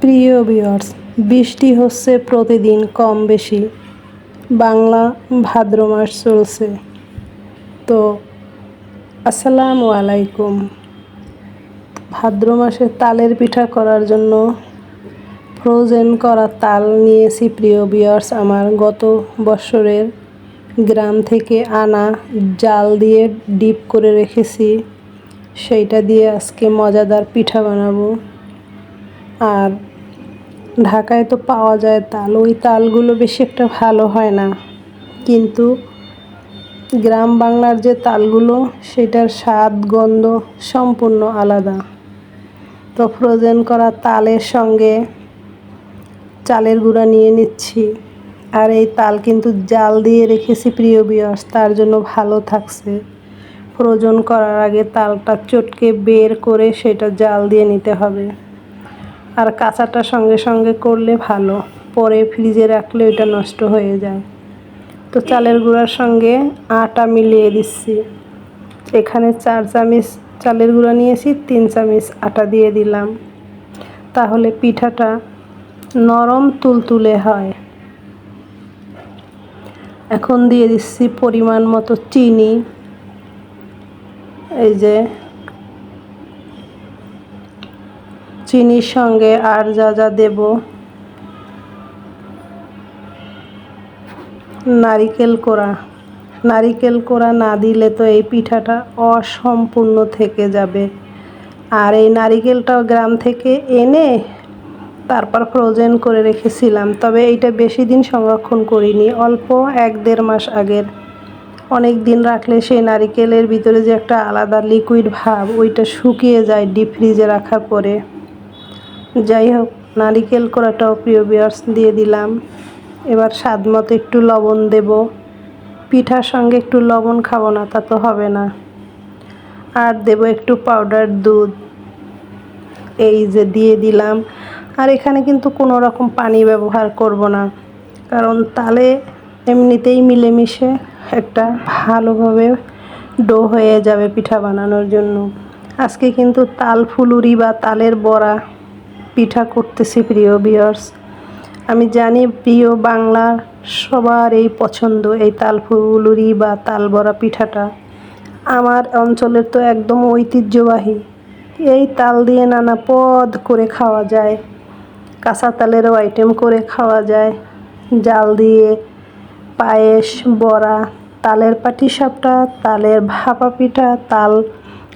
প্রিয় ভিউয়ার্স বৃষ্টি হচ্ছে প্রতিদিন কম বেশি। বাংলা ভাদ্র মাস চলছে। তো, আসসালামু আলাইকুম। ভাদ্র মাসে তালের পিঠা করার জন্য ফ্রোজেন করা তাল নিয়েছি প্রিয় ভিউয়ার্স আমার গত বছরের গ্রাম থেকে আনা জাল দিয়ে ডিপ করে রেখেছি। সেইটা দিয়ে আজকে মজাদার পিঠা বানাবো। আর ঢাকায় তো পাওয়া যায় তাল, ওই তালগুলো বেশি একটা ভালো হয় না। কিন্তু গ্রাম বাংলার যে তালগুলো, সেটার স্বাদ, গন্ধ সম্পূর্ণ আলাদা। তো ফ্রোজেন করা তালের সঙ্গে চালের গুঁড়া নিয়ে নিচ্ছি। আর এই তাল কিন্তু জাল দিয়ে রেখেছি প্রিয় বিয়ার্স তার জন্য ভালো থাকছে। ফ্রোজন করার আগে তালটা চটকে বের করে সেটা জাল দিয়ে নিতে হবে। আর কাঁচাটা সঙ্গে সঙ্গে করলে ভালো। পরে ফ্রিজে রাখলে ওইটা নষ্ট হয়ে যায়। তো চালের গুঁড়ার সঙ্গে আটা মিলিয়ে দিচ্ছি। এখানে চার চামচ চালের গুঁড়া নিয়েছি, তিন চামচ আটা দিয়ে দিলাম। তাহলে পিঠাটা নরম তুলতুলে হয়। এখন দিয়ে দিচ্ছি পরিমাণ মতো চিনি। এই যে চিনির সঙ্গে আর যা যা দেব। নারিকেল কোড়া। নারিকেল কোড়া না দিলে তো এই পিঠাটা অসম্পূর্ণ থেকে যাবে। আর এই নারিকেলটাও গ্রাম থেকে এনে তারপর ফ্রোজেন করে রেখেছিলাম। তবে এইটা বেশি দিন সংরক্ষণ করিনি, অল্প এক দেড় মাস আগের। অনেক দিন রাখলে সেই নারিকেলের ভিতরে যে একটা আলাদা লিকুইড ভাব, ওইটা শুকিয়ে যায় ডিপ ফ্রিজে রাখার পরে। যাই হোক, নারিকেল কোড়াটাও প্রিয় বিয়ার্স দিয়ে দিলাম। এবার স্বাদ মতো একটু লবণ দেব। পিঠার সঙ্গে একটু লবণ খাব না, তা তো হবে না। আর দেব একটু পাউডার দুধ। এই যে দিয়ে দিলাম। আর এখানে কিন্তু কোনো রকম পানি ব্যবহার করব না। কারণ তালে এমনিতেই মিলেমিশে একটা ভালোভাবে ডো হয়ে যাবে পিঠা বানানোর জন্য। আজকে কিন্তু তাল ফুলুরি বা তালের বড়া পিঠা করতেছি প্রিয় বিয়ার্স আমি জানি প্রিয় বাংলার সবার এই পছন্দ এই তাল ফুলুরি বা তাল বড়া পিঠাটা। আমার অঞ্চলের তো একদম ঐতিহ্যবাহী। এই তাল দিয়ে নানা পদ করে খাওয়া যায়। কাঁচা তালেরও আইটেম করে খাওয়া যায়। জাল দিয়ে পায়েস, বড়া, তালের পাটি সাপটা তালের ভাপা পিঠা, তাল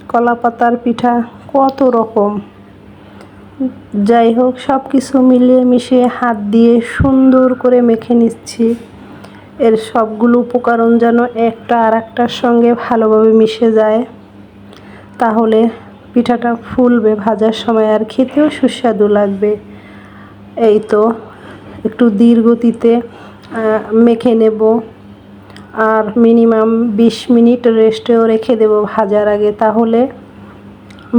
কলা পাতার পিঠা, কত রকম। যাই হোক সব কিছু মিলিয়ে মিশিয়ে হাত দিয়ে সুন্দর করে মেখে নিচ্ছি। এর সবগুলো উপকরণ যেন একটা আর একটার সঙ্গে ভালোভাবে মিশে যায়। তাহলে পিঠাটা ফুলবে, ভাজার সময় আর খেতেও সুস্বাদু লাগবে। এই তো, একটু গতিতে মেখে নেব। আর মিনিমাম বিশ মিনিট রেস্টেও রেখে দেব ভাজার আগে, তাহলে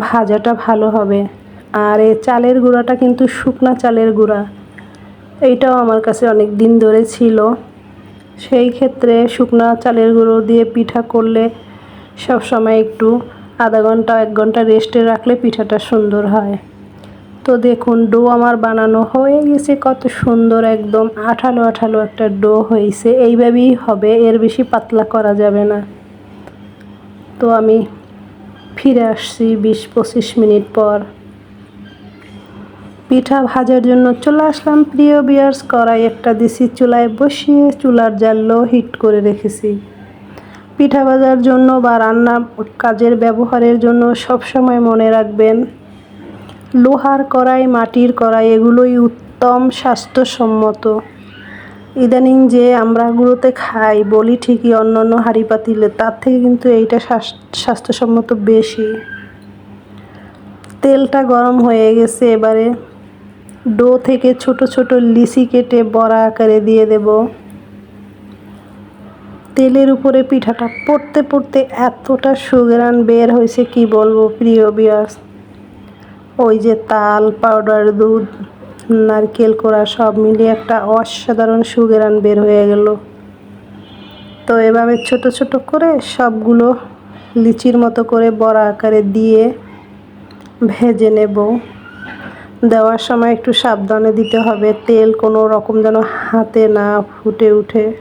ভাজাটা ভালো হবে। আর এই চালের গুঁড়াটা কিন্তু শুকনা চালের গুঁড়া। এইটাও আমার কাছে অনেক দিন ধরে ছিল। সেই ক্ষেত্রে শুকনা চালের গুঁড়ো দিয়ে পিঠা করলে সব সময় একটু আধা ঘণ্টা, এক ঘণ্টা রেস্টে রাখলে পিঠাটা সুন্দর হয়। তো দেখুন ডো আমার বানানো হয়ে গেছে, কত সুন্দর একদম আঠালো আঠালো একটা ডো হয়েছে। এইভাবেই হবে, এর বেশি পাতলা করা যাবে না। তো আমি ফিরে আসছি বিশ পঁচিশ মিনিট পর। পিঠা ভাজার জন্য চলে আসলাম। প্রিয় বিয়ার্স কড়াই একটা দিছি, চুলায় বসিয়ে চুলার জাল হিট করে রেখেছি। পিঠা ভাজার জন্য বা রান্না কাজের ব্যবহারের জন্য সব সময় মনে রাখবেন, লোহার কড়াই, মাটির কড়াই এগুলোই উত্তম স্বাস্থ্যসম্মত। ইদানিং যে আমরা গুঁড়োতে খাই, বলি ঠিকই অন্য অন্য হাঁড়ি পাতিলে তার থেকে কিন্তু এইটা স্বাস্থ্যসম্মত বেশি। তেলটা গরম হয়ে গেছে, এবারে ডো থেকে ছোট ছোট লিচি কেটে বড়া আকারে দিয়ে দেব। তেলের উপরে পিঠাটা পড়তে পড়তে এতটা সুগ্রান বের হয়েছে কি বলব প্রিয় বিয়ার্স ওই যে তাল পাউডার দুধ, নারকেল, কোড়া সব মিলিয়ে একটা অসাধারণ সুগ্রান বের হয়ে গেল। তো এভাবে ছোট ছোট করে সবগুলো লিচির মতো করে বড়া আকারে দিয়ে ভেজে নেব। দেওয়ার সময় একটু সাবধানে দিতে হবে। তেল কোনো রকম যেন হাতে না ফুটে উঠে।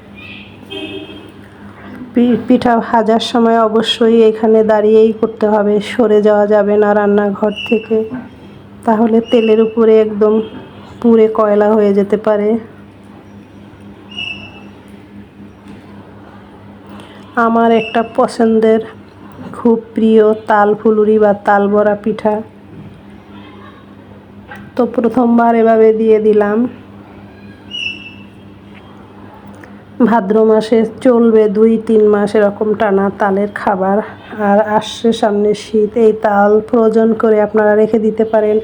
পিঠা ভাজার সময় অবশ্যই এখানে দাঁড়িয়েই করতে হবে। সরে যাওয়া যাবে না রান্নাঘর থেকে। তাহলে তেলের উপরে একদম পুড়ে কয়লা হয়ে যেতে পারে। আমার একটা পছন্দের খুব প্রিয় তাল ফুলুরি বা তাল বড়া পিঠা। তো প্রথমবার এভাবে দিয়ে দিলাম। ভাদ্র মাসে চলবে দুই, তিন মাস এরকম টানা তালের খাবার। আর আসছে সামনে শীত, এই তাল ফ্রোজন করে আপনারা রেখে দিতে পারেন।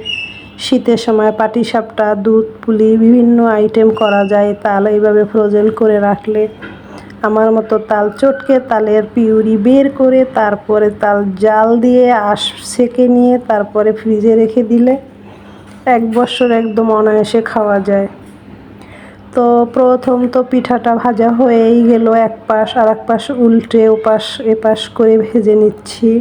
শীতের সময় পাটিসাপটা, দুধ, পুলি, বিভিন্ন আইটেম করা যায়। তাল এইভাবে ফ্রোজেন করে রাখলে আমার মতো তাল চটকে তালের পিউরি বের করে তারপরে তাল জাল দিয়ে আশ সেকে নিয়ে তারপরে ফ্রিজে রেখে দিলে এক বছর একদম অনায়াসে খাওয়া যায়। তো প্রথম তো পিঠাটা ভাজা হয়েই গেল, এক পাশ আর এক পাশ উল্টে ওপাশ এপাশ করে ভেজে নিচ্ছি।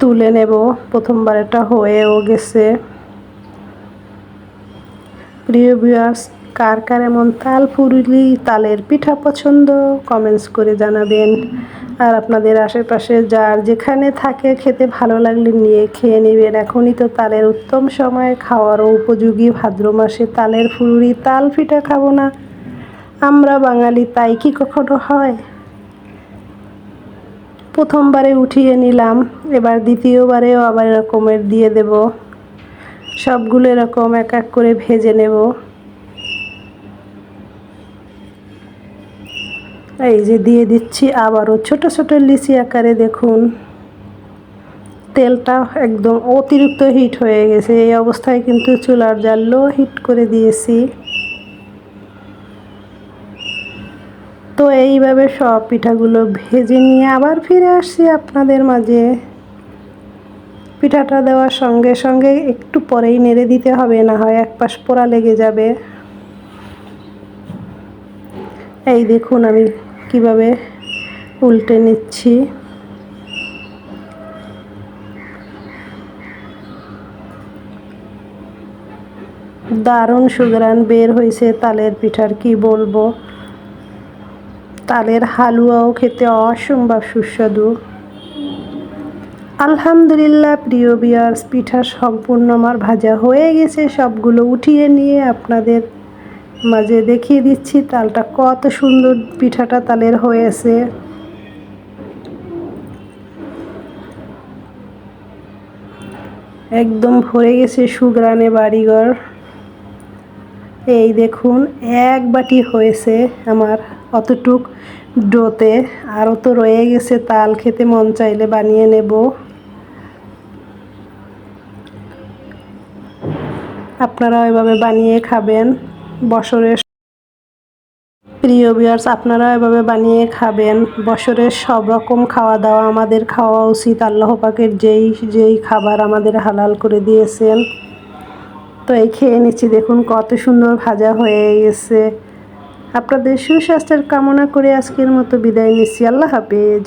তুলে নেব প্রথমবার এটা হয়েও গেছে। প্রিয় ভিউয়ার্স কার কার এমন তাল ফুরুলি তালের পিঠা পছন্দ কমেন্টস করে জানাবেন। আর আপনাদের আশেপাশে যার যেখানে থাকে, খেতে ভালো লাগলে নিয়ে খেয়ে নেবেন। এখনই তো তালের উত্তম সময়। খাওয়ারও উপযোগী। ভাদ্র মাসে তালের ফুরুরি তাল পিঠা খাব না। আমরা বাঙালি, তাই কি কখনো হয়? প্রথমবারে উঠিয়ে নিলাম, এবার দ্বিতীয়বারেও আবার এরকমের দিয়ে দেব। সবগুলো এরকম এক এক করে ভেজে নেব। এই যে দিয়ে দিচ্ছি আবারও ছোট ছোট লিচি আকারে দেখুন। তেলটা একদম অতিরিক্ত হিট হয়ে গেছে। এই অবস্থায় কিন্তু চুলার জাল লো হিট করে দিয়েছি। তো এইভাবে সব পিঠাগুলো ভেজে নিয়ে আবার ফিরে আসছি আপনাদের মাঝে। পিঠাটা দেওয়ার সঙ্গে সঙ্গে একটু পরেই নেড়ে দিতে হবে, না হয় এক পাশ পোড়া লেগে যাবে। এই দেখুন আমি কীভাবে উল্টে নিচ্ছি। দারুণ সুগ্রান বের হয়েছে তালের পিঠার, কি বলব? তালের হালুয়াও খেতে অসম্ভব সুস্বাদু। আলহামদুলিল্লাহ, প্রিয় বিয়ার্স পিঠা সম্পূর্ণ আমার ভাজা হয়ে গেছে। সবগুলো উঠিয়ে নিয়ে আপনাদের মাঝে দেখিয়ে দিচ্ছি, তালটা কত সুন্দর পিঠাটা তালের হয়েছে। একদম ভরে গেছে সুগ্রানে বাড়িঘর। এই দেখুন, এক বাটি হয়েছে আমার অতটুক ডোতে, আরও তো রয়ে গেছে, তাল খেতে মন চাইলে বানিয়ে নেব। আপনারা এভাবে বানিয়ে খাবেন। বছরের প্রিয় বিয়ার্স আপনারা এভাবে বানিয়ে খাবেন। বছরের সব রকম খাওয়া দাওয়া আমাদের খাওয়া উচিত। আল্লাহ পাকের যেই যেই খাবার আমাদের হালাল করে দিয়েছেন। তো এই খেয়ে নিচ্ছি, দেখুন কত সুন্দর ভাজা হয়ে গেছে। আপনাদের সুস্বাস্থ্যের কামনা করে আজকের মতো বিদায় নিচ্ছি। আল্লাহ হাফেজ।